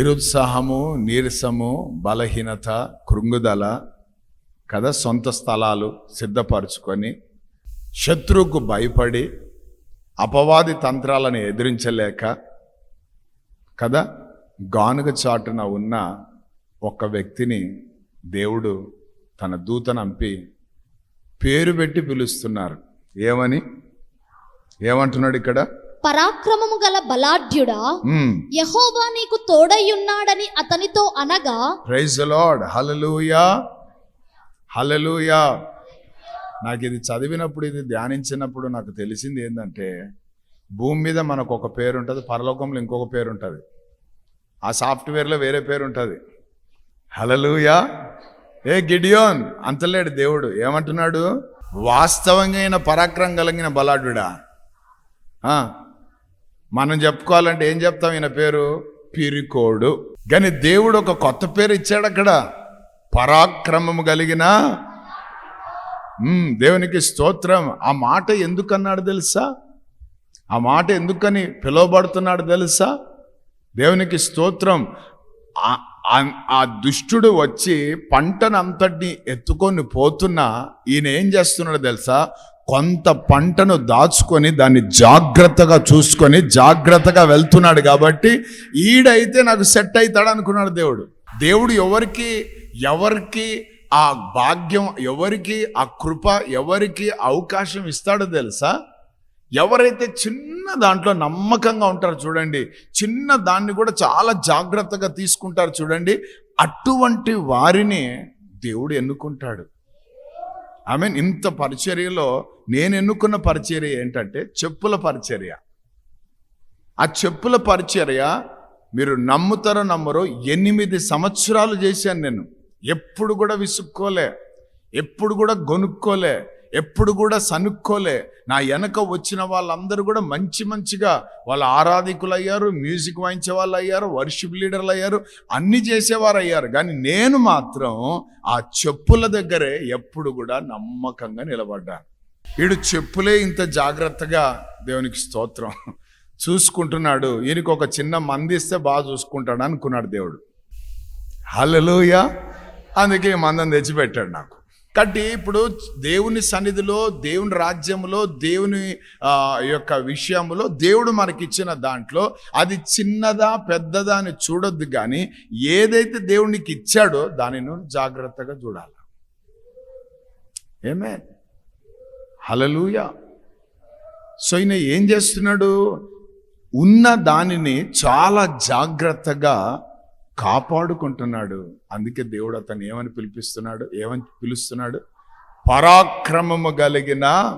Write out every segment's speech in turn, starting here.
నిరుత్సాహము నీరసము బలహీనత కృంగుదల కదా సొంత స్థలాలు సిద్ధపరచుకొని శత్రువుకు భయపడి అపవాది తంత్రాలను ఎదిరించలేక కదా గానుగ చాటున ఉన్న ఒక వ్యక్తిని దేవుడు తన దూతనంపి పేరు పెట్టి పిలుస్తున్నారు. ఏమని? ఏమంటున్నాడు ఇక్కడ? పరాక్రమము గల బలాఢ్యుడా మ్మ్. యహోవా నీకు తోడయ్యున్నాడని అతనితో అనగా ప్రైజ్ లార్డ్ హలలుయా హలలుయా నాకు ఇది చదివినప్పుడు ఇది ధ్యానించినప్పుడు నాకు తెలిసింది ఏంటంటే భూమి మీద మనకు ఒక పేరు ఉంటుంది పరలోకంలో ఇంకొక పేరు ఉంటుంది. ఆ సాఫ్ట్వేర్లో వేరే పేరు ఉంటుంది. హలలుయా ఏ గిడియోన్ అంతలేడు దేవుడు. ఏమంటున్నాడు? వాస్తవంగా పరాక్రమం కలిగిన బలాఢ్యుడా. ఆ, మనం చెప్పుకోవాలంటే ఏం చెప్తాం ఈయన పేరు? పిరికోడు. కానీ దేవుడు ఒక కొత్త పేరు ఇచ్చాడు అక్కడ. పరాక్రమము కలిగిన. దేవునికి స్తోత్రం. ఆ మాట ఎందుకన్నాడు తెలుసా? ఆ మాట ఎందుకని పిలువబడుతున్నాడు తెలుసా? దేవునికి స్తోత్రం. ఆ- ఆ దుష్టుడు వచ్చి పంటనంతటిని ఎత్తుకొని పోతున్నా. ఈయన ఏం చేస్తున్నాడు తెలుసా? కొంత పంటను దాచుకొని దాన్ని జాగ్రత్తగా చూసుకొని జాగ్రత్తగా వెళ్తున్నాడు కాబట్టి ఈడైతే నాకు సెట్ అవుతాడు అనుకున్నాడు దేవుడు. దేవుడు ఎవరికి ఎవరికి ఆ భాగ్యం ఎవరికి ఆ కృప ఎవరికి అవకాశం ఇస్తాడో తెలుసా? ఎవరైతే చిన్న దాంట్లో నమ్మకంగా ఉంటారో చూడండి చిన్న దాన్ని కూడా చాలా జాగ్రత్తగా తీసుకుంటారు చూడండి అటువంటి వారిని దేవుడు ఎన్నుకుంటాడు. ఐ మీన్ ఇంత పరిచర్యలో నేను ఎన్నుకున్న పరిచర్య ఏంటంటే చెప్పుల పరిచర్య. ఆ చెప్పుల పరిచర్య మీరు నమ్ముతారో నమ్మరో ఎనిమిది సంవత్సరాలు చేశాను నేను. ఎప్పుడు కూడా విసుక్కోలే. ఎప్పుడు కూడా గొనుక్కోలే. ఎప్పుడు కూడా సనుక్కోలే. నా వెనక వచ్చిన వాళ్ళందరూ కూడా మంచి మంచిగా వాళ్ళ ఆరాధికులు అయ్యారు మ్యూజిక్ వాయించే వాళ్ళు అయ్యారు వర్షిప్ లీడర్లు అయ్యారు అన్ని చేసేవారు అయ్యారు. కానీ నేను మాత్రం ఆ చెప్పుల దగ్గరే ఎప్పుడు కూడా నమ్మకంగా నిలబడ్డాను వీడు చెప్పులే ఇంత జాగ్రత్తగా దేవునికి స్తోత్రం. చూసుకుంటున్నాడు. ఈయనకు ఒక చిన్న మంది ఇస్తే బాగా చూసుకుంటాడు అనుకున్నాడు దేవుడు. హల్లెలూయ. అందుకే మందం తెచ్చిపెట్టాడు నాకు. కాబట్టి ఇప్పుడు దేవుని సన్నిధిలో దేవుని రాజ్యంలో దేవుని యొక్క విషయంలో దేవుడు మనకిచ్చిన దాంట్లో అది చిన్నదా పెద్దదా అని చూడొద్దు కానీ ఏదైతే దేవునికి ఇచ్చాడో దానిని జాగ్రత్తగా చూడాలి. ఏమే హలలుయ సో ఈయన ఏం చేస్తున్నాడు? ఉన్న దానిని చాలా జాగ్రత్తగా కాపాడుకుంటున్నాడు. అందుకే దేవుడు అతను ఏమని పిలిపిస్తున్నాడు? ఏమని పిలుస్తున్నాడు? పరాక్రమము కలిగిన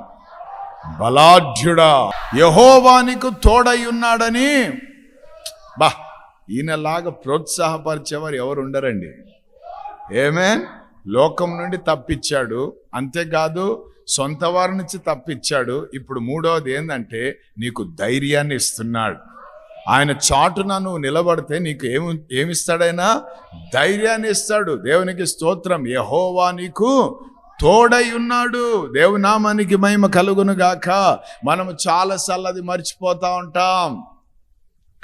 బలాఢ్యుడా. యహోవానికి తోడై ఉన్నాడని. బా ఈయనలాగా ప్రోత్సాహపరిచేవారు ఎవరు ఉండరండి. ఏమే లోకం నుండి తప్పించాడు. అంతేకాదు సొంత వారి నుంచి తప్పించాడు. ఇప్పుడు మూడవది ఏంటంటే నీకు ధైర్యాన్ని ఇస్తున్నాడు. ఆయన చాటున నువ్వు నిలబడితే నీకు ఏమి ఏమిస్తాడైనా ధైర్యాన్ని ఇస్తాడు. దేవునికి స్తోత్రం. యహోవా నీకు తోడై ఉన్నాడు. దేవునామానికి మహిమ కలుగును గాక. మనము చాలాసార్లు అది మర్చిపోతా ఉంటాం.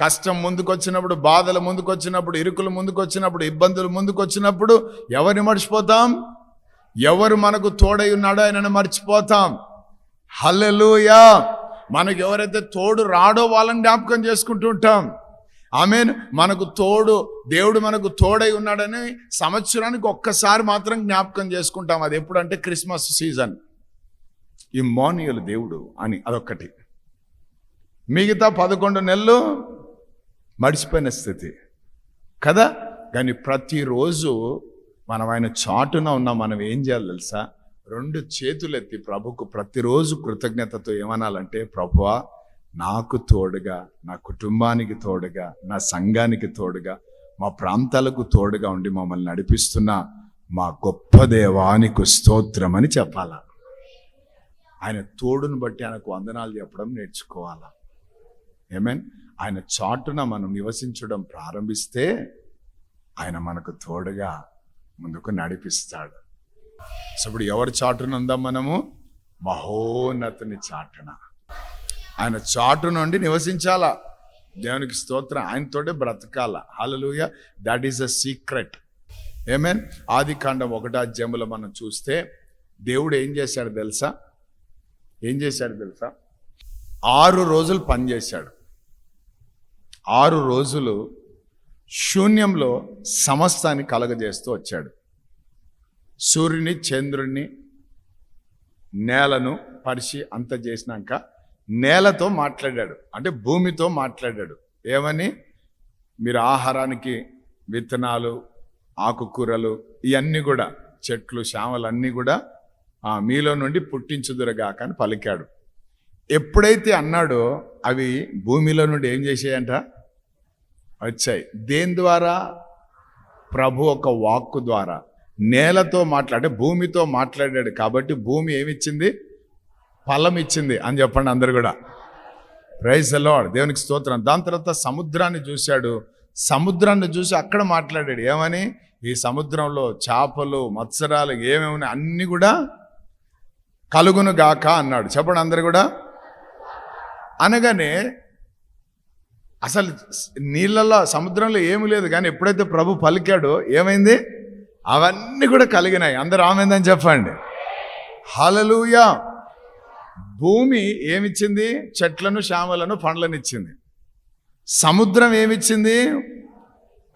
కష్టం ముందుకొచ్చినప్పుడు బాధలు ముందుకొచ్చినప్పుడు ఇరుకులు ముందుకొచ్చినప్పుడు ఇబ్బందులు ముందుకొచ్చినప్పుడు ఎవరిని మర్చిపోతాం? ఎవరు మనకు తోడై ఉన్నాడో ఆయనను మర్చిపోతాం. హల్లెలూయా! మనకు ఎవరైతే తోడు రాడో వాళ్ళని జ్ఞాపకం చేసుకుంటూ ఉంటాం. ఆమెను. మనకు తోడు దేవుడు మనకు తోడై ఉన్నాడని సంవత్సరానికి ఒక్కసారి మాత్రం జ్ఞాపకం చేసుకుంటాం. అది ఎప్పుడంటే క్రిస్మస్ సీజన్. ఇమ్మానియల్ దేవుడు అని అదొక్కటి. మిగతా పదకొండు నెలలు మడిచిపోయిన స్థితి. కదా? కానీ ప్రతిరోజు మనం ఆయన చాటున ఉన్నాం. మనం ఏం చేయాలి తెలుసా? రెండు చేతులెత్తి ప్రభుకు ప్రతిరోజు కృతజ్ఞతతో ఏమనాలంటే ప్రభువా నాకు తోడుగా నా కుటుంబానికి తోడుగా నా సంఘానికి తోడుగా మా ప్రాంతాలకు తోడుగా ఉండి మమ్మల్ని నడిపిస్తున్న మా గొప్ప దేవానికి స్తోత్రం అని ఆయన తోడును బట్టి ఆయనకు వందనాలు చెప్పడం నేర్చుకోవాలా? ఏమేన్ ఆయన చాటున మనం నివసించడం ప్రారంభిస్తే ఆయన మనకు తోడుగా ముందుకు నడిపిస్తాడు. సో ఇప్పుడు ఎవరి చాటున ఉందాం మనము? మహోన్నతుని చాటున. ఆయన చాటు నుండి నివసించాలా. దేవునికి స్తోత్రం. ఆయనతోటే బ్రతకాల. Hallelujah that is a secret amen ఆది కాండం ఒకటా అధ్యాయంలో మనం చూస్తే దేవుడు ఏం చేశాడు తెలుసా? ఏం చేశాడు తెలుసా? ఆరు రోజులు పనిచేశాడు ఆరు రోజులు శూన్యంలో సమస్తాన్ని కలగజేస్తూ వచ్చాడు. సూర్యుని చంద్రుడిని నేలను పరిచి అంత చేసినాక నేలతో మాట్లాడాడు. అంటే భూమితో మాట్లాడాడు. ఏమని? మీరు ఆహారానికి విత్తనాలు ఆకుకూరలు ఇవన్నీ కూడా చెట్లు శ్యామలు అన్నీ కూడా ఆ, మీలో నుండి పుట్టించుదురగాక అని పలికాడు. ఎప్పుడైతే అన్నాడో అవి భూమిలో నుండి ఏం చేసాయంట వచ్చాయి. దేని ద్వారా? ప్రభు ఒక వాక్కు ద్వారా. నేలతో మాట్లాడే భూమితో మాట్లాడాడు. కాబట్టి భూమి ఏమిచ్చింది? ఫలం ఇచ్చింది అని చెప్పండి అందరు కూడా. ప్రైజ్ లార్డ్ దేవునికి స్తోత్రం. దాని తర్వాత సముద్రాన్ని చూశాడు. సముద్రాన్ని చూసి అక్కడ మాట్లాడాడు. ఏమని? ఈ సముద్రంలో చేపలు మత్సరాలు ఏమేమి అన్నీ కూడా కలుగును గాక అన్నాడు. చెప్పండి అందరు కూడా. అనగానే అసలు నీళ్ళల్లో సముద్రంలో ఏమి లేదు. కానీ ఎప్పుడైతే ప్రభు పలికాడో ఏమైంది? అవన్నీ కూడా కలిగినాయి. అందరు ఆమెందని చెప్పండి. హలలుయా భూమి ఏమిచ్చింది? చెట్లను శ్యామలను పండ్లను ఇచ్చింది. సముద్రం ఏమిచ్చింది?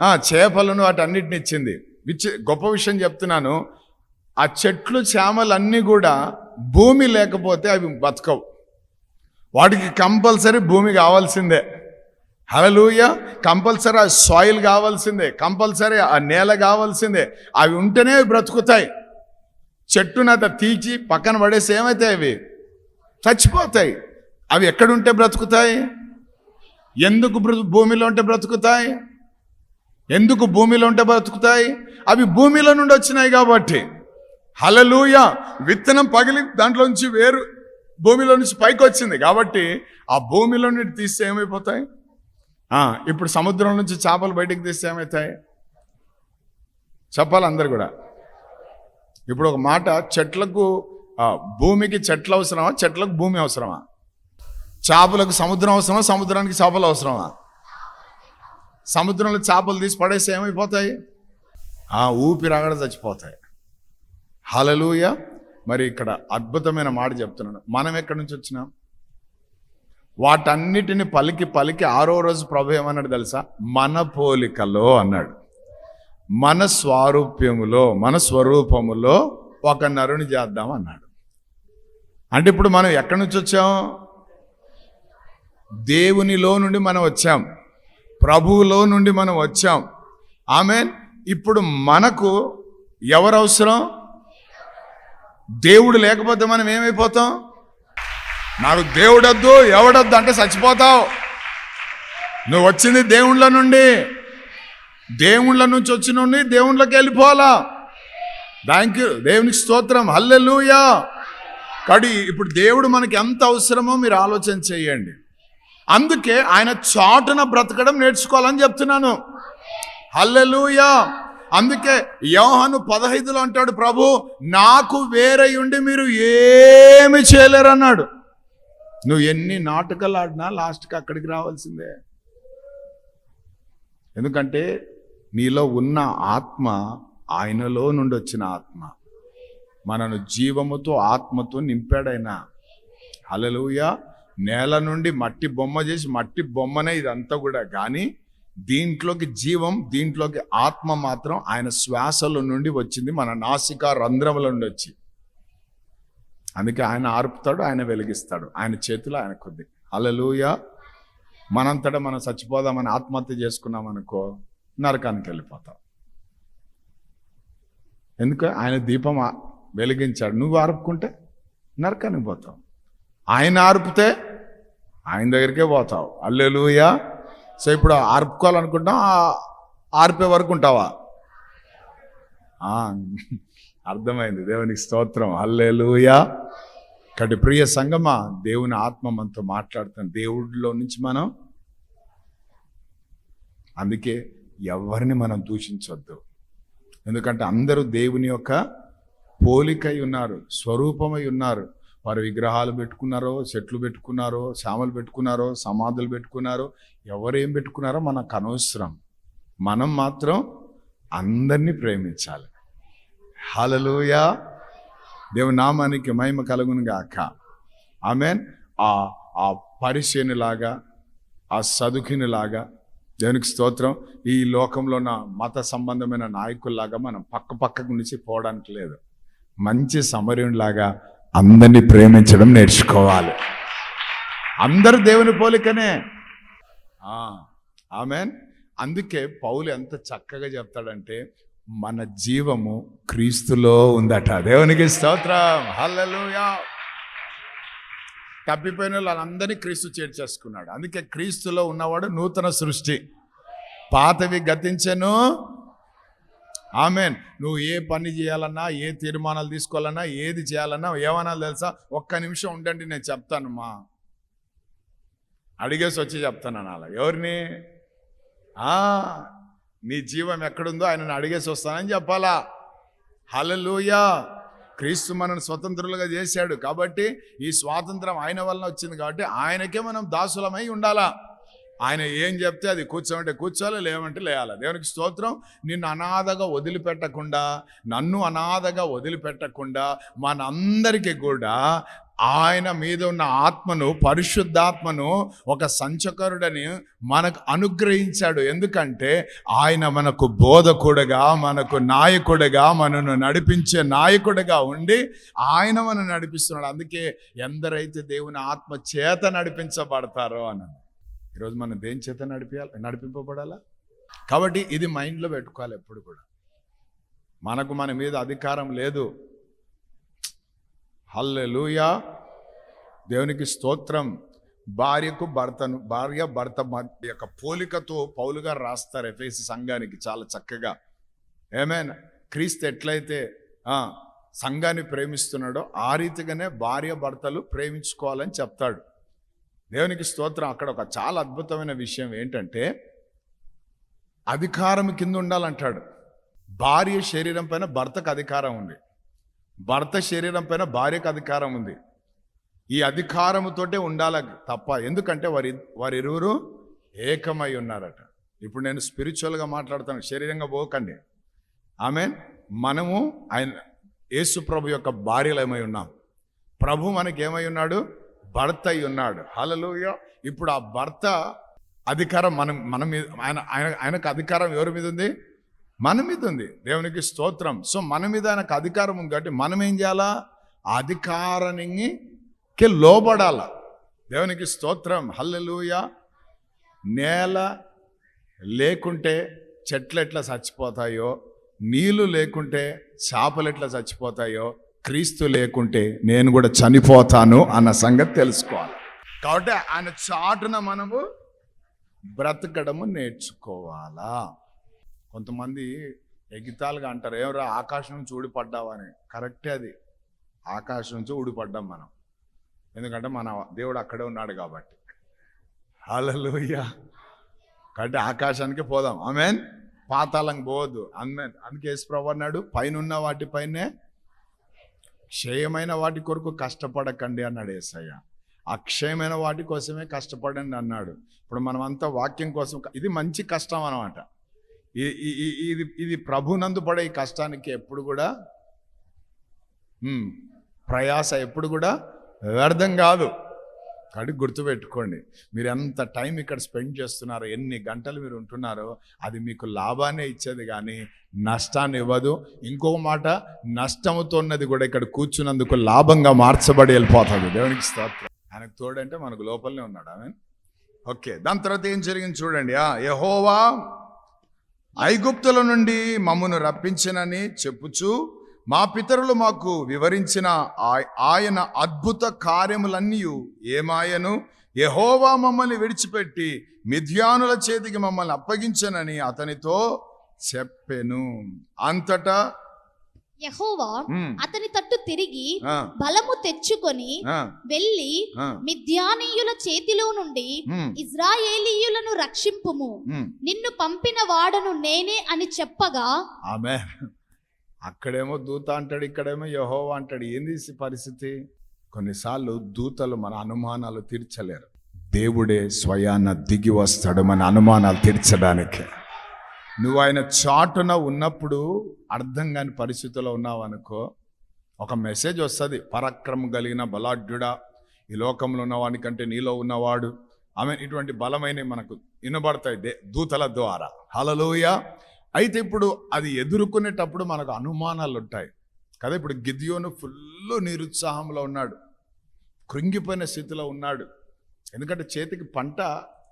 ఆ, చేపలను వాటన్నిటిని ఇచ్చింది. విచ్చి గొప్ప విషయం చెప్తున్నాను. ఆ చెట్లు చేమలన్నీ కూడా భూమి లేకపోతే అవి బతకవు. వాటికి కంపల్సరీ భూమి కావాల్సిందే. హలలుయ కంపల్సరీ ఆ సాయిల్ కావాల్సిందే కంపల్సరీ ఆ నేల కావాల్సిందే. అవి ఉంటేనే బ్రతుకుతాయి. చెట్టునత తీచి పక్కన పడేసి ఏమవుతాయి అవి? చచ్చిపోతాయి. అవి ఎక్కడుంటే బ్రతుకుతాయి? ఎందుకు భూమిలో ఉంటే బ్రతుకుతాయి? ఎందుకు భూమిలో ఉంటే బ్రతుకుతాయి? అవి భూమిలో నుండి వచ్చినాయి కాబట్టి. హలలుయ విత్తనం పగిలి దాంట్లో నుంచి వేరు భూమిలో నుంచి పైకి వచ్చింది కాబట్టి ఆ భూమిలో నుండి తీస్తే ఏమైపోతాయి? ఇప్పుడు సముద్రం నుంచి చేపలు బయటికి తీస్తే ఏమవుతాయి చెప్పాలి అందరు కూడా. ఇప్పుడు ఒక మాట చెట్లకు భూమికి చెట్లు అవసరమా? చెట్లకు భూమి అవసరమా? చేపలకు సముద్రం అవసరమా? సముద్రానికి చేపలు అవసరమా? సముద్రంలో చేపలు తీసి పడేస్తే ఏమైపోతాయి? ఆ ఊపిరాగడ చచ్చిపోతాయి. హలలుయ మరి ఇక్కడ అద్భుతమైన మాట చెప్తున్నాను. మనం ఎక్కడి నుంచి వచ్చినాం? వాటన్నిటిని పలికి పలికి ఆరో రోజు ప్రభు ఏమన్నాడు తెలుసా? మన పోలికలో అన్నాడు. మన స్వారూప్యములో మన స్వరూపములో ఒక నరుని చేద్దాం అన్నాడు. అంటే ఇప్పుడు మనం ఎక్కడి నుంచి వచ్చాం? దేవునిలో నుండి మనం వచ్చాం. ప్రభువులో నుండి మనం వచ్చాం. ఆమె ఇప్పుడు మనకు ఎవరు అవసరం? దేవుడు లేకపోతే మనం ఏమైపోతాం? నాకు దేవుడొద్దు ఎవడొద్దు అంటే చచ్చిపోతావు. నువ్వు వచ్చింది దేవుళ్ళ నుండి. దేవుళ్ళ నుంచి వచ్చిన దేవుళ్ళకి వెళ్ళిపోవాలా? థ్యాంక్ యూ దేవునికి స్తోత్రం. హల్లెలూయా కడి ఇప్పుడు దేవుడు మనకి ఎంత అవసరమో మీరు ఆలోచన చేయండి. అందుకే ఆయన చాటున బ్రతకడం నేర్చుకోవాలని చెప్తున్నాను. హల్లెలూయా అందుకే యోహను పదహైదులో అంటాడు ప్రభు నాకు వేరే ఉండి మీరు ఏమి చేయలేరు అన్నాడు నువ్వు ఎన్ని నాటకాలు ఆడినా లాస్ట్కి అక్కడికి రావాల్సిందే. ఎందుకంటే నీలో ఉన్న ఆత్మ ఆయనలో నుండి వచ్చిన ఆత్మ. మనను జీవముతో ఆత్మతో నింపాడైనా. అలలుయ నేల నుండి మట్టి బొమ్మ చేసి మట్టి బొమ్మనే ఇదంతా కూడా. కానీ దీంట్లోకి జీవం దీంట్లోకి ఆత్మ మాత్రం ఆయన శ్వాసల నుండి వచ్చింది. మన నాసికా రంధ్రముల నుండి వచ్చి. అందుకే ఆయన ఆర్పుతాడు ఆయన వెలిగిస్తాడు. ఆయన చేతిలో ఆయన కొద్ది. అలలుయ మనంతటా మనం చచ్చిపోదామని ఆత్మహత్య చేసుకున్నాం అనుకో నరకానికి వెళ్ళిపోతాం. ఎందుకు? ఆయన దీపం వెలిగించాడు. నువ్వు ఆర్పుకుంటే నరకానికి పోతావు. ఆయన ఆర్పితే ఆయన దగ్గరికే పోతావు. అల్లెలుయ సో ఇప్పుడు ఆర్పుకోవాలనుకుంటాం ఆర్పే వరకు ఉంటావా? అర్థమైంది. దేవునికి స్తోత్రం. అల్లెలుయా కాబట్టి ప్రియ సంగమ దేవుని ఆత్మ మనతో మాట్లాడుతాం దేవుడిలో నుంచి మనం అందుకే ఎవరిని మనం దూషించొద్దు. ఎందుకంటే అందరూ దేవుని యొక్క పోలికై ఉన్నారు స్వరూపమై ఉన్నారు. వారు విగ్రహాలు పెట్టుకున్నారో చెట్లు పెట్టుకున్నారో శ్యామలు పెట్టుకున్నారో సమాధులు పెట్టుకున్నారో ఎవరేం పెట్టుకున్నారో మనకు అనవసరం. మనం మాత్రం అందరినీ ప్రేమించాలి. హలలుయా దేవుని నామానికి మహిమ కలుగును గాక. ఆమెన్ ఆ ఆ పరిశీనులాగా ఆ సదుకినిలాగా దేవునికి స్తోత్రం. ఈ లోకంలో ఉన్న మత సంబంధమైన నాయకుల్లాగా మనం పక్క పక్కకు నుంచి పోవడానికి లేదు. మంచి సమర్యునిలాగా అందరినీ ప్రేమించడం నేర్చుకోవాలి. అందరు దేవుని పోలికనే. ఆమెన్ అందుకే పౌలు ఎంత చక్కగా చెప్తాడంటే మన జీవము క్రీస్తులో ఉందట. దేవునికి స్తోత్రం. హల్లెలూయా. తప్పిపోయిన వాళ్ళందరినీ క్రీస్తు చేర్చేసుకున్నాడు అందుకే క్రీస్తులో ఉన్నవాడు నూతన సృష్టి. పాతవి గతించెను. ఆమెన్. నువ్వు ఏ పని చేయాలన్నా ఏ తీర్మానాలు తీసుకోవాలన్నా ఏది చేయాలన్నా ఏమన్నా తెలుసా? ఒక్క నిమిషం ఉండండి నేను చెప్తాను మా అడిగేసి వచ్చి చెప్తాను అలా ఎవరిని? నీ జీవం ఎక్కడుందో ఆయనను అడిగేసి వస్తానని చెప్పాలా? హలలుయా క్రీస్తు మనను స్వతంత్రులుగా చేశాడు కాబట్టి ఈ స్వాతంత్రం ఆయన వలన వచ్చింది కాబట్టి ఆయనకే మనం దాసులమై ఉండాలా? ఆయన ఏం చెప్తే అది కూర్చోమంటే కూర్చోాలి లేవంటే లేయాలి? దేవునికి స్తోత్రం. నిన్ను అనాథగా వదిలిపెట్టకుండా నన్ను అనాథగా వదిలిపెట్టకుండా మనందరికీ కూడా ఆయన మీద ఉన్న ఆత్మను పరిశుద్ధాత్మను ఒక సంచకరుడని మనకు అనుగ్రహించాడు. ఎందుకంటే ఆయన మనకు బోధకుడుగా మనకు నాయకుడిగా మనను నడిపించే నాయకుడిగా ఉండి ఆయన మనం నడిపిస్తున్నాడు. అందుకే ఎందరైతే దేవుని ఆత్మ చేత నడిపించబడతారో అని ఈరోజు మనం దేని చేత నడిపించాలి నడిపింపబడాలా? కాబట్టి ఇది మైండ్లో పెట్టుకోవాలి ఎప్పుడు కూడా. మనకు మన మీద అధికారం లేదు. హల్లెలూయా. దేవునికి స్తోత్రం. భార్యకు భర్తను భార్య భర్త మధ్య యొక్క పోలికతో పౌలుగా రాస్తారు ఎఫ్ఎసి సంఘానికి చాలా చక్కగా. ఏమైనా క్రీస్తు ఎట్లయితే సంఘాన్ని ప్రేమిస్తున్నాడో ఆ రీతిగానే భార్య భర్తలు ప్రేమించుకోవాలని చెప్తాడు. దేవునికి స్తోత్రం. అక్కడ ఒక చాలా అద్భుతమైన విషయం ఏంటంటే అధికారం కింద ఉండాలంటాడు. భార్య శరీరం పైన భర్తకు అధికారం ఉంది. భర్త శరీరం పైన భార్యకు అధికారం ఉంది. ఈ అధికారముతోటే ఉండాల తప్ప ఎందుకంటే వారి వారిరువురు ఏకమై ఉన్నారట. ఇప్పుడు నేను స్పిరిచువల్గా మాట్లాడుతాను శరీరంగా పోకండి. ఆమె మనము ఆయన యేసు ప్రభు యొక్క భార్యలమై ఉన్నాం. ప్రభు మనకి ఏమై ఉన్నాడు? భర్త అయి ఉన్నాడు. హలలుయ ఇప్పుడు ఆ భర్త అధికారం మనం మన మీద ఆయన ఆయన ఆయనకు అధికారం ఎవరి మీద ఉంది? మన మీద ఉంది. దేవునికి స్తోత్రం. సో మన మీద ఆయనకు అధికారం ఉంది కాబట్టి మనం ఏం చేయాలా? ఆ అధికారానికి లోబడాల. దేవునికి స్తోత్రం. హల్లెలూయ. నేల లేకుంటే చెట్లు ఎట్లా చచ్చిపోతాయో నీళ్ళు లేకుంటే చేపలు ఎట్లా చచ్చిపోతాయో క్రీస్తు లేకుంటే నేను కూడా చనిపోతాను అన్న సంగతి తెలుసుకోవాలి. కాబట్టి ఆయన చాటున మనము బ్రతకడము నేర్చుకోవాలా. కొంతమంది ఎగితాలుగా అంటారు ఏమరా ఆకాశం నుంచి ఊడిపడ్డావని. కరెక్టే అది. ఆకాశం నుంచి ఊడిపడ్డాం మనం. ఎందుకంటే మన దేవుడు అక్కడే ఉన్నాడు కాబట్టి. హల్లెలూయ. కాబట్టి ఆకాశానికి పోదాం. ఆమెన్. పాతాళం పోవద్దు. అన్మెన్ అందుకే యేసుప్రభు అన్నాడు పైన వాటిపైనే క్షయమైన వాటి కొరకు కష్టపడకండి అన్నాడు ఏసయ్య. అక్షయమైన వాటి కోసమే కష్టపడండి అన్నాడు. ఇప్పుడు మనమంతా వాక్యం కోసం ఇది మంచి కష్టం అనమాట ఇది ఇది ప్రభునందు పడే ఈ కష్టానికి ఎప్పుడు కూడా ప్రయాస ఎప్పుడు కూడా వ్యర్థం కాదు. కాబట్టి గుర్తుపెట్టుకోండి మీరు ఎంత టైం ఇక్కడ స్పెండ్ చేస్తున్నారో ఎన్ని గంటలు మీరు ఉంటున్నారో అది మీకు లాభాన్ని ఇచ్చేది కానీ నష్టాన్ని ఇవ్వదు. ఇంకొక మాట నష్టముతో ఉన్నది కూడా ఇక్కడ కూర్చున్నందుకు లాభంగా మార్చబడి వెళ్ళిపోతుంది దేవునికి స్తోత్రం. ఆయనకు తోడంటే మనకు లోపలనే ఉన్నాడు. ఆమె ఓకే. దాని తర్వాత ఏం జరిగింది చూడండి. ఆ యహోవా ఐగుప్తుల నుండి మమ్మను రప్పించినని చెప్పుచు మా పితరులు మాకు వివరించిన ఆయన అద్భుత కార్యములన్నీ ఏమాయను? యహోవా మమ్మల్ని విడిచిపెట్టి మిథ్యానుల చేతికి మమ్మల్ని అప్పగించనని అతనితో చెప్పెను. అంతటా యహోవా అతని తట్టు తిరిగి బలము తెచ్చుకొని వెళ్ళి మిద్యానీయుల చేతిలో నుండి ఇజ్రాయేలీయులను రక్షింపుము. నిన్ను పంపిన వాడను నేనే అని చెప్పగా ఆమె అక్కడేమో దూత అంటాడు ఇక్కడేమో యహోవా అంటాడు. ఏంది పరిస్థితి? కొన్నిసార్లు దూతలు మన అనుమానాలు తీర్చలేరు. దేవుడే స్వయాన దిగి వస్తాడు మన అనుమానాలు తీర్చడానికి. నువ్వు ఆయన చాటున ఉన్నప్పుడు అర్థం కాని పరిస్థితిలో ఉన్నావు అనుకో ఒక మెసేజ్ వస్తుంది పరాక్రమం కలిగిన బలాఢ్యుడా ఈ లోకంలో ఉన్నవానికంటే నీలో ఉన్నవాడు. ఆమె ఇటువంటి బలమైనవి మనకు వినబడతాయి దే- దూతల ద్వారా. హలలోయ అయితే ఇప్పుడు అది ఎదుర్కొనేటప్పుడు మనకు అనుమానాలు ఉంటాయి. కదా ఇప్పుడు గిద్యోను ఫుల్ నిరుత్సాహంలో ఉన్నాడు. కృంగిపోయిన స్థితిలో ఉన్నాడు. ఎందుకంటే చేతికి పంట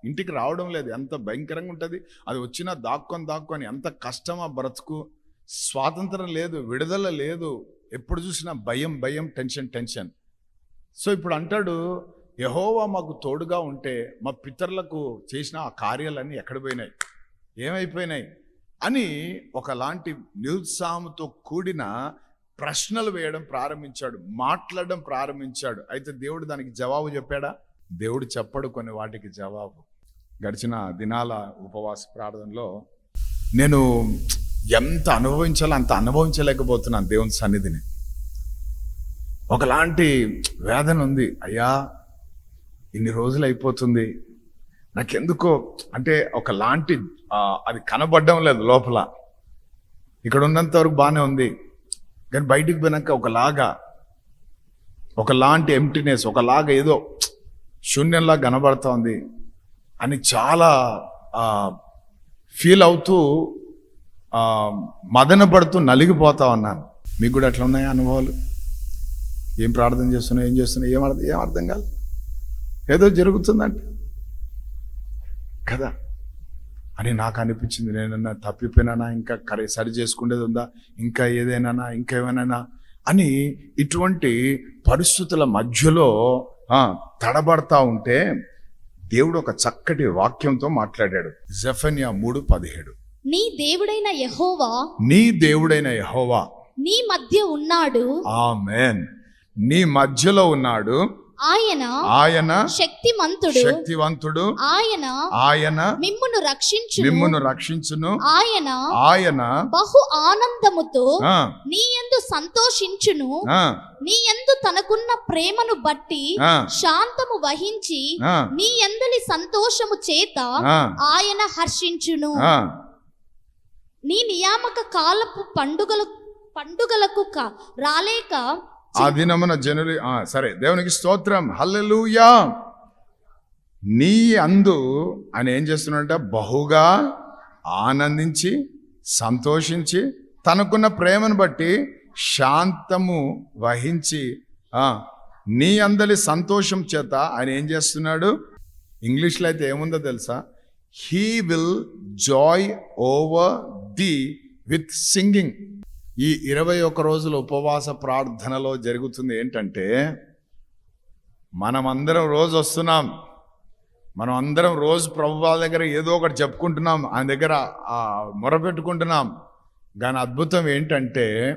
ఇంటికి రావడం లేదు. ఎంత భయంకరంగా ఉంటుంది. అది వచ్చినా దాక్కొని దాక్కొని ఎంత కష్టమా బ్రతుకు. స్వాతంత్రం లేదు విడుదల లేదు. ఎప్పుడు చూసినా భయం భయం టెన్షన్ టెన్షన్. సో ఇప్పుడు అంటాడు యహోవా మాకు తోడుగా ఉంటే మా పితరులకు చేసిన ఆ కార్యాలన్నీ ఎక్కడ పోయినాయి? ఏమైపోయినాయి? అని ఒకలాంటి నిరుత్సాహంతో కూడిన ప్రశ్నలు వేయడం ప్రారంభించాడు. మాట్లాడడం ప్రారంభించాడు. అయితే దేవుడు దానికి జవాబు చెప్పాడా? దేవుడు చెప్పడు కొన్ని వాటికి జవాబు. గడిచిన దినాల ఉపవాస ప్రార్థనలో నేను ఎంత అనుభవించాలో అంత అనుభవించలేకపోతున్నాను దేవుని సన్నిధిని. ఒకలాంటి వేదన ఉంది. అయ్యా ఇన్ని రోజులు అయిపోతుంది. నాకెందుకో అంటే ఒకలాంటి అది కనబడడం లేదు లోపల. ఇక్కడ ఉన్నంత వరకు బాగానే ఉంది. కానీ బయటికి పోయినాక ఒకలాగా ఒకలాంటి ఎంప్టీనెస్ ఒకలాగా ఏదో శూన్యంలా కనబడుతోంది అని చాలా ఫీల్ అవుతూ మదన పడుతూ నలిగిపోతా ఉన్నాను. మీకు కూడా అట్లా ఉన్నాయా అనుభవాలు? ఏం ప్రార్థన చేస్తున్నా ఏం చేస్తున్నా ఏం అర్థం ఏం అర్థం కాదు ఏదో జరుగుతుందంటే. కదా? అని నాకు అనిపించింది. నేనన్నా తప్పిపోయినానా? ఇంకా కరే సరి చేసుకునేది ఉందా? ఇంకా ఏదైనా ఇంకా ఏమైనా అని ఇటువంటి పరిస్థితుల మధ్యలో తడబడతా ఉంటే దేవుడు ఒక చక్కటి వాక్యంతో మాట్లాడాడు. జఫన్యా మూడు పదిహేడు. నీ దేవుడైన యెహోవా నీ దేవుడైన యహోవా. నీ మధ్య ఉన్నాడు. ఆమెన్. నీ మధ్యలో ఉన్నాడు. ఆయన ఆయన శక్తిమంతుడు. శక్తివంతుడు. ఆయన ఆయన మిమ్మును రక్షించు మిమ్మును రక్షించును. ఆయన ఆయన బహు ఆనందముతో నీ యందు సంతోషించును. నీ యందు తనకున్న ప్రేమను బట్టి శాంతము వహించి నీ యందలి సంతోషము చేత ఆయన హర్షించును. నీ నియామక కాలపు పండుగలు పండుగలకు రాలేక ఆ దినమున జనులు సరే. దేవునికి స్తోత్రం. హల్లెలూయా. నీ అందు ఆయన ఏం చేస్తున్నాడంట? బహుగా ఆనందించి సంతోషించి తనకున్న ప్రేమను బట్టి శాంతము వహించి నీ అందలి సంతోషం చేత ఆయన ఏం చేస్తున్నాడు? ఇంగ్లీష్లో అయితే ఏముందో తెలుసా? He will joy over the with singing. ఈ ఇరవై ఒక్క రోజుల ఉపవాస ప్రార్థనలో జరుగుతుంది ఏంటంటే మనమందరం రోజు వస్తున్నాం. మనం అందరం రోజు ప్రభు దగ్గర ఏదో ఒకటి చెప్పుకుంటున్నాం. ఆయన దగ్గర మొరపెట్టుకుంటున్నాం. కానీ అద్భుతం ఏంటంటే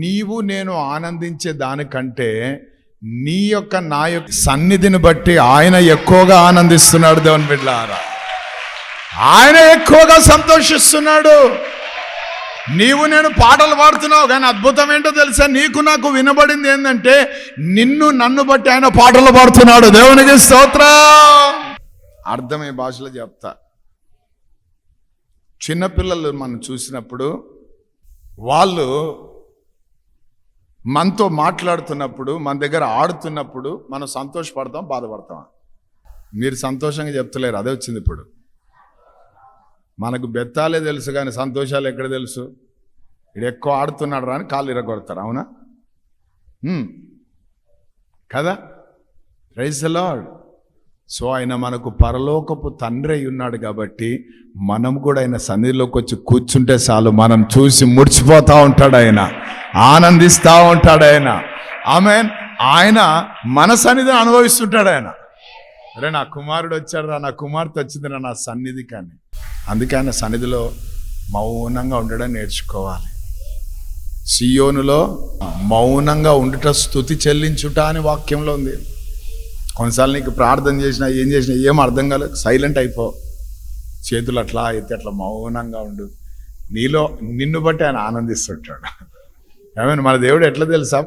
నీవు నేను ఆనందించే దానికంటే నీ యొక్క నా యొక్క సన్నిధిని బట్టి ఆయన ఎక్కువగా ఆనందిస్తున్నాడు దేవుని బిడ్డారా ఆయన ఎక్కువగా సంతోషిస్తున్నాడు. నీవు నేను పాటలు పాడుతున్నావు కానీ అద్భుతం ఏంటో తెలుసా? నీకు నాకు వినబడింది ఏంటంటే నిన్ను నన్ను బట్టి ఆయన పాటలు పాడుతున్నాడు. దేవునికి స్తోత్రం. అర్థమయ్యే భాషలో చెప్తా. చిన్నపిల్లలు మనం చూసినప్పుడు వాళ్ళు మనతో మాట్లాడుతున్నప్పుడు మన దగ్గర ఆడుతున్నప్పుడు మనం సంతోషపడతాం బాధపడతాం. మీరు సంతోషంగా చెప్తలేరు అదే వచ్చింది ఇప్పుడు. మనకు బెత్తాలే తెలుసు కానీ సంతోషాలు ఎక్కడ తెలుసు? ఇడు ఎక్కువ ఆడుతున్నాడు రా అని కాళ్ళు ఇరగొడతారు అవునా? కదా? రైస్ లార్డ్ సో ఆయన మనకు పరలోకపు తండ్రి అయి ఉన్నాడు కాబట్టి మనం కూడా ఆయన సన్నిధిలోకి వచ్చి కూర్చుంటే చాలు. మనం చూసి ముడిచిపోతూ ఉంటాడు ఆయన. ఆనందిస్తూ ఉంటాడు ఆయన. ఆమె ఆయన మన సన్నిధిని అనుభవిస్తుంటాడు ఆయన. అరే నా కుమారుడు వచ్చాడు రా నా కుమార్తె వచ్చిందిరా నా సన్నిధి కానీ అందుకే ఆయన సన్నిధిలో మౌనంగా ఉండడం నేర్చుకోవాలి. సియోనులో మౌనంగా ఉండుట స్థుతి చెల్లించుట అని వాక్యంలో ఉంది. కొన్నిసార్లు నీకు ప్రార్థన చేసినా ఏం చేసినా ఏం అర్థం కాలేదు. సైలెంట్ అయిపో. చేతులు అట్లా అయితే అట్లా మౌనంగా ఉండు. నీలో నిన్ను బట్టి ఆయన ఆనందిస్తుంటాడు. ఏమైనా మన దేవుడు ఎట్లా తెలుసా?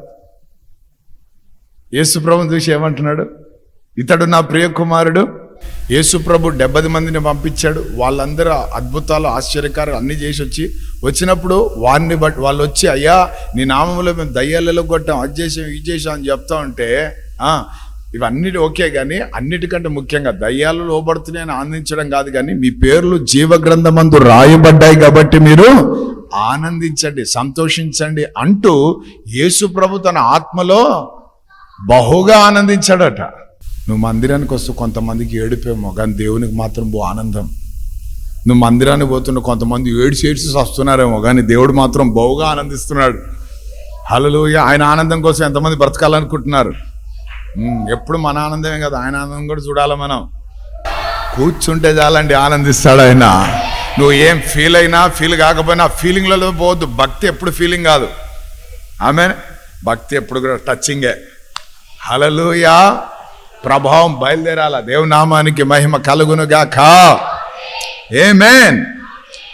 యేసుప్రభు చూసి ఏమంటున్నాడు? ఇతడు నా ప్రియ కుమారుడు యేసుప్రభు డెబ్బది మందిని పంపించాడు. వాళ్ళందరూ అద్భుతాలు ఆశ్చర్యకారాలు అన్నీ చేసి వచ్చి వచ్చినప్పుడు వారిని బట్టి వాళ్ళు వచ్చి అయ్యా నీ నామంలో మేము దయ్యాలలో కొట్టాం అది చేసాం ఇది చేసాం అని చెప్తా ఉంటే ఇవన్నీ ఓకే కానీ అన్నిటికంటే ముఖ్యంగా దయ్యాలు లోబడుతున్నాయని ఆనందించడం కాదు కానీ మీ పేర్లు జీవగ్రంథమందు రాయబడ్డాయి కాబట్టి మీరు ఆనందించండి సంతోషించండి అంటూ యేసు ప్రభు తన ఆత్మలో బహుగా ఆనందించాడట. నువ్వు మందిరానికి వస్తూ కొంతమందికి ఏడిపోయామో కానీ దేవునికి మాత్రం బో ఆనందం. నువ్వు మందిరానికి పోతున్న కొంతమంది ఏడ్చి ఏడ్చి వస్తున్నారేమో కానీ దేవుడు మాత్రం బహుగా ఆనందిస్తున్నాడు. హలలుయ ఆయన ఆనందం కోసం ఎంతమంది బ్రతకాలనుకుంటున్నారు? ఎప్పుడు మన ఆనందమే కదా. ఆయన ఆనందం కూడా చూడాలి మనం? కూర్చుంటే చాలండి ఆనందిస్తాడు ఆయన. నువ్వు ఏం ఫీల్ అయినా ఫీల్ కాకపోయినా ఫీలింగ్లలో పోవద్దు. భక్తి ఎప్పుడు ఫీలింగ్ కాదు. ఆమె భక్తి ఎప్పుడు కూడా టచింగే హలలుయా ప్రభావం బయలుదేరాల? దేవునామానికి మహిమ కలుగునుగాక. ఏమేన్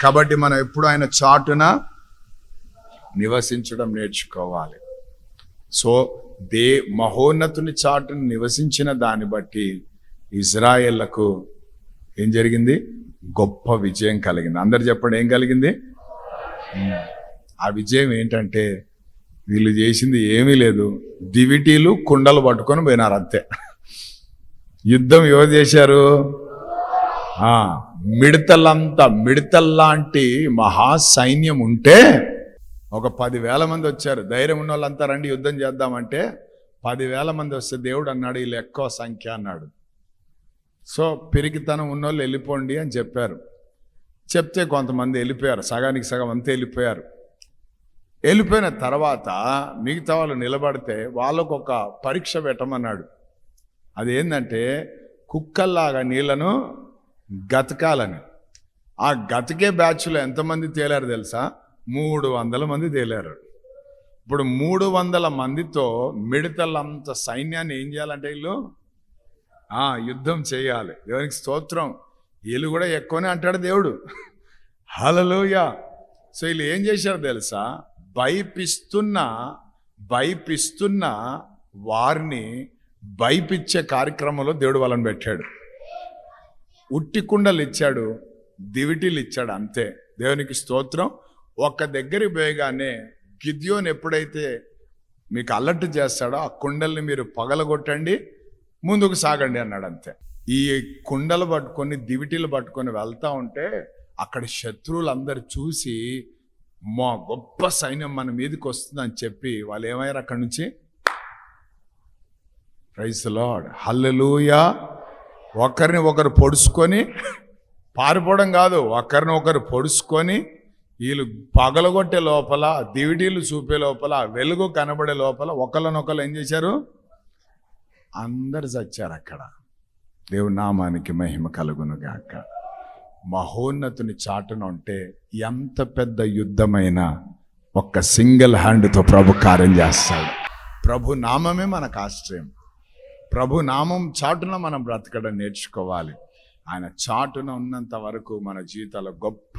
కాబట్టి మనం ఎప్పుడు ఆయన చాటున నివసించడం నేర్చుకోవాలి. సో దే మహోన్నతుని చాటును నివసించిన దాన్ని బట్టి ఇజ్రాయేళ్ళకు ఏం జరిగింది? గొప్ప విజయం కలిగింది. అందరు చెప్పండి ఏం కలిగింది? ఆ విజయం ఏంటంటే వీళ్ళు చేసింది ఏమీ లేదు. దివిటీలు కుండలు పట్టుకొని పోయినారు అంతే. యుద్ధం ఎవరు చేశారు? మిడతలంతా మిడతల్లాంటి మహా సైన్యం ఉంటే ఒక పదివేల మంది వచ్చారు. ధైర్యం ఉన్న వాళ్ళంతా రండి యుద్ధం చేద్దామంటే పదివేల మంది వస్తే దేవుడు అన్నాడు వీళ్ళు ఎక్కువ సంఖ్య అన్నాడు. సో పిరికితనం ఉన్నోళ్ళు వెళ్ళిపోండి అని చెప్పారు. చెప్తే కొంతమంది వెళ్ళిపోయారు. సగానికి సగం అంతా వెళ్ళిపోయారు. వెళ్ళిపోయిన తర్వాత మిగతా వాళ్ళు నిలబడితే వాళ్ళకు ఒక పరీక్ష పెట్టమన్నాడు. అదేంటంటే కుక్కల్లాగా నీళ్ళను గతకాలని. ఆ గతికే బ్యాచ్లో ఎంతమంది తేలారు తెలుసా? మూడు వందల మంది తేలారు. ఇప్పుడు మూడు వందల మందితో మిడతలంత సైన్యాన్ని ఏం చేయాలంటే వీళ్ళు? ఆ, యుద్ధం చేయాలి. దేవునికి స్తోత్రం. వీళ్ళు కూడా ఎక్కువనే అంటాడు దేవుడు. హలలోయ సో వీళ్ళు ఏం చేశారు తెలుసా? భయపిస్తున్న భయపిస్తున్న వారిని భయపిచ్చే కార్యక్రమంలో దేవుడు వాళ్ళని పెట్టాడు. ఉట్టి కుండలు ఇచ్చాడు దివిటీలు ఇచ్చాడు అంతే. దేవునికి స్తోత్రం. ఒక్క దగ్గరికి పోయగానే గిద్యోన్ ఎప్పుడైతే మీకు అలర్ట్ చేస్తాడో ఆ కుండల్ని మీరు పగలగొట్టండి ముందుకు సాగండి అన్నాడు అంతే. ఈ కుండలు పట్టుకొని దివిటీలు పట్టుకొని వెళ్తా ఉంటే అక్కడ శత్రువులందరూ చూసి మా గొప్ప సైన్యం మన మీదకి వస్తుందని చెప్పి వాళ్ళు ఏమయ్యారు అక్కడి నుంచి? Praise lord hallelujah. ఒకరిని ఒకరు పొడుచుకొని పారిపోవడం కాదు ఒకరిని ఒకరు పొడుచుకొని వీళ్ళు పగలగొట్టే లోపల దివిటీలు చూపే లోపల వెలుగు కనబడే లోపల ఒకళ్ళనొకళ్ళు ఏం చేశారు? అందరు చచ్చారు అక్కడ. దేవుని నామానికి మహిమ కలుగునుగాక. మహోన్నతుని చాటున ఉంటే ఎంత పెద్ద యుద్ధమైనా ఒక్క సింగిల్ హ్యాండ్తో ప్రభు కార్యం చేస్తాడు. ప్రభు నామమే మనకు ఆశ్రయం. ప్రభు నామం చాటున మనం బ్రతకడం నేర్చుకోవాలి. ఆయన చాటున ఉన్నంత వరకు మన జీవితాల్లో గొప్ప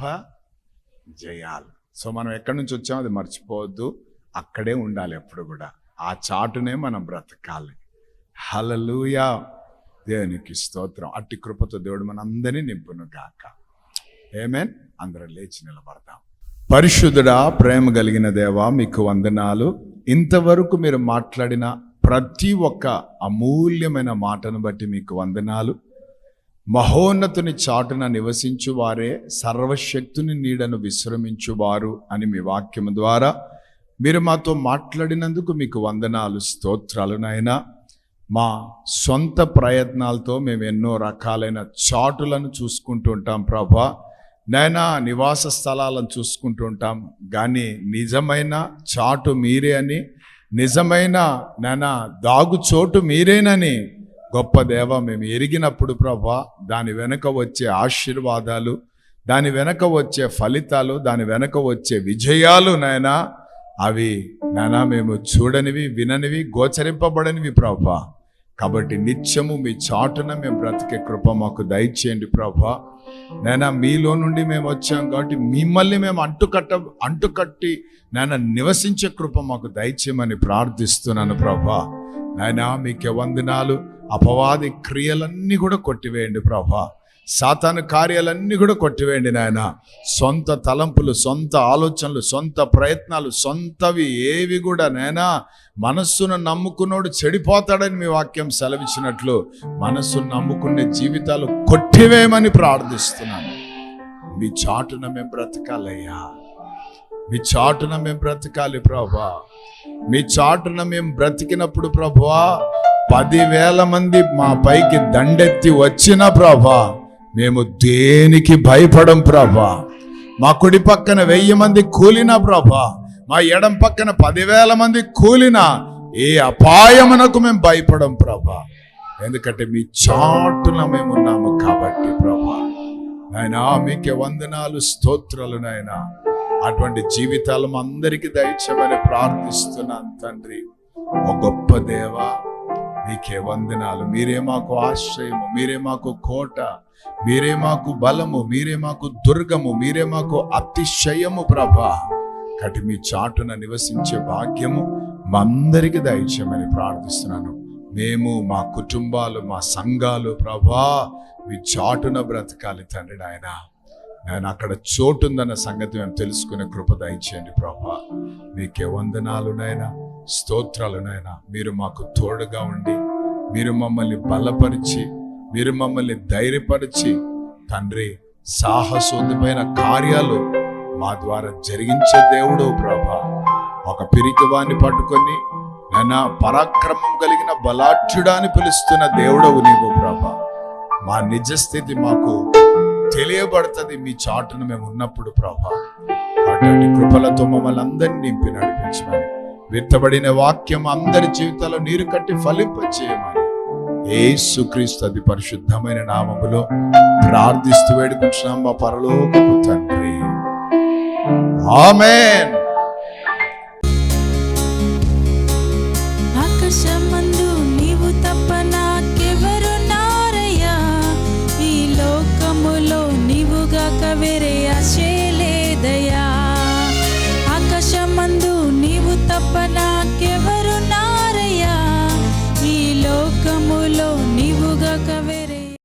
జయాలు. సో మనం ఎక్కడి నుంచి వచ్చామో అది మర్చిపోవద్దు. అక్కడే ఉండాలి ఎప్పుడు కూడా. ఆ చాటునే మనం బ్రతకాలి. హలలుయా దేవునికి స్తోత్రం. అట్టి కృపతో దేవుడు మనందరినీ నింపును గాక ఏమేన్ అందరం లేచి నిలబడతాం పరిశుద్ధుడా ప్రేమ కలిగిన దేవా మీకు వందనాలు. ఇంతవరకు మీరు మాట్లాడిన ప్రతి ఒక్క అమూల్యమైన మాటను బట్టి మీకు వందనాలు. మహోన్నతుని చాటున నివసించు వారే సర్వశక్తుని నీడను విశ్రమించువారు అని మీ వాక్యం ద్వారా మీరు మాతో మాట్లాడినందుకు మీకు వందనాలు స్తోత్రాలు నాయన. మా సొంత ప్రయత్నాలతో మేము ఎన్నో రకాలైన చాటులను చూసుకుంటూ ఉంటాం ప్రభా. నైనా నివాస స్థలాలను చూసుకుంటూ ఉంటాం. కానీ నిజమైన చాటు మీరే అని నిజమైన నానా దాగు చోటు మీరేనని గొప్ప దేవ మేము ఎరిగినప్పుడు ప్రభా దాని వెనుక వచ్చే ఆశీర్వాదాలు దాని వెనక వచ్చే ఫలితాలు దాని వెనక వచ్చే విజయాలు నాయనా అవి నానా మేము చూడనివి విననివి గోచరింపబడనివి ప్రభా. కాబట్టి నిత్యము మీ చాటున మేము బ్రతికే కృప మాకు దయచేయండి ప్రభా. నాయన మీలో నుండి మేము వచ్చాం కాబట్టి మిమ్మల్ని మేము అంటుకట్ట అంటుకట్టి నైనా నివసించే కృప మాకు దయచేయమని ప్రార్థిస్తున్నాను ప్రభా. నాయనా మీకే వందనాలు. అపవాది క్రియలన్నీ కూడా కొట్టివేయండి ప్రభా. సాతాను కార్యాలన్నీ కూడా కొట్టివేయండి నాయన. సొంత తలంపులు సొంత ఆలోచనలు సొంత ప్రయత్నాలు సొంతవి ఏవి కూడా నాయనా. మనస్సును నమ్ముకున్నోడు చెడిపోతాడని మీ వాక్యం సెలవిచ్చినట్లు మనస్సును నమ్ముకునే జీవితాలు కొట్టివేయమని ప్రార్థిస్తున్నాను. మీ చాటున మేము బ్రతకాలయ్యా. మీ చాటున మేము బ్రతకాలి ప్రభా. మీ చాటున మేము బ్రతికినప్పుడు ప్రభా పదివేల మంది మా పైకి దండెత్తి వచ్చిన ప్రభా మేము దేనికి భయపడం ప్రభా? మా కుడి పక్కన వెయ్యి మంది కూలిన ప్రభా? మా ఎడం పక్కన పదివేల మంది కూలిన? ఏ అపాయమునకు మేము భయపడం ప్రభా? ఎందుకంటే మీ చాటున మేము ఉన్నాము కాబట్టి ప్రభా. నాయనా మీకే వందనాలు స్తోత్రాలు నాయనా. అటువంటి జీవితాలు అందరికీ దయచేయమని ప్రార్థిస్తున్నాను తండ్రి. ఒక గొప్ప దేవా మీకే వందనాలు. మీరే మాకు ఆశ్రయము మీరే మాకు కోట మీరే మాకు బలము మీరే మాకు దుర్గము మీరే మాకు అతిశయము ప్రభా. కటి మీ చాటున నివసించే భాగ్యము మా అందరికీ దయచేయమని ప్రార్థిస్తున్నాను. మేము మా కుటుంబాలు మా సంఘాలు ప్రభా మీ చాటున బ్రతకాలి తండ్రి నాయన. నేను అక్కడ చోటుందన్న సంగతి మేము తెలుసుకునే కృప దయచేయండి ప్రభా. మీకే వందనాలు నాయనా. స్తోత్రాలు నాయన. మీరు మాకు తోడుగా ఉండి మీరు మమ్మల్ని బలపరిచి మీరు మమ్మల్ని ధైర్యపరిచి తండ్రి సాహసోదమైన కార్యాలు మా ద్వారా జరిగించే దేవుడు ప్రభా. ఒక పిరికి వాణ్ణి పట్టుకొని నన్న పరాక్రమం కలిగిన బలాఢ్యుడాన్ని పిలుస్తున్న దేవుడవు నీవు ప్రభా. మా నిజ స్థితి మాకు తెలియబడుతుంది మీ చాటును మేము ఉన్నప్పుడు ప్రభా. అటువంటి కృపలతో మమ్మల్ని అందరినీ నింపి నడిపించమని. విత్తబడిన వాక్యం అందరి జీవితాల్లో నీరు కట్టి ఫలింపచేయమని ఏసుక్రీస్తు అది పరిశుద్ధమైన నామములో ప్రార్థిస్తూ వేడుకుంటున్నాం మా పరలోకపు తండ్రి. ఆమెన్.